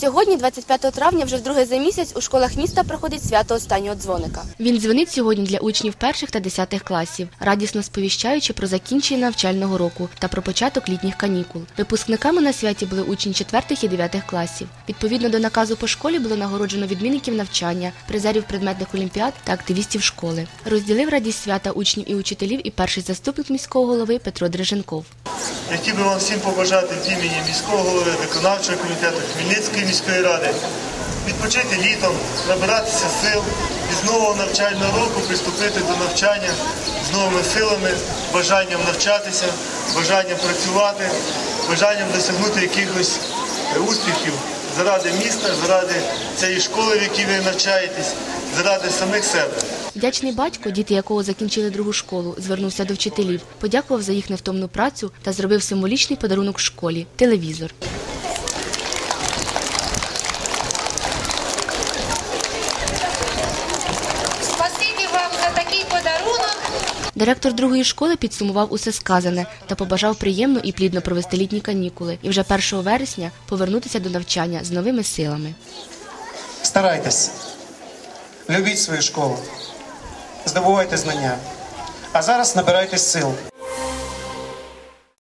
Сьогодні, 25 травня, вже вдруге за місяць у школах міста проходить свято останнього дзвоника. Він дзвонить сьогодні для учнів перших та десятих класів, радісно сповіщаючи про закінчення навчального року та про початок літніх канікул. Випускниками на святі були учні четвертих і дев'ятих класів. Відповідно до наказу по школі було нагороджено відмінників навчання, призерів предметних олімпіад та активістів школи. Розділив радість свята учнів і учителів і перший заступник міського голови Петро Дриженков. Я хотів би вам всім побажати від імені міського голови, виконавчого комітету Хмельницької міської ради відпочити літом, набиратися сил і з нового навчального року приступити до навчання з новими силами, бажанням навчатися, бажанням працювати, бажанням досягнути якихось успіхів заради міста, заради цієї школи, в якій ви навчаєтесь, заради самих себе. Вдячний батько, діти якого закінчили другу школу, звернувся до вчителів, подякував за їх невтомну працю та зробив символічний подарунок школі телевізор. Спасибі вам за такий подарунок. Директор другої школи підсумував усе сказане та побажав приємно і плідно провести літні канікули і вже 1 вересня повернутися до навчання з новими силами. Старайтесь, любіть свою школу, здобувайте знання. А зараз набирайтесь сил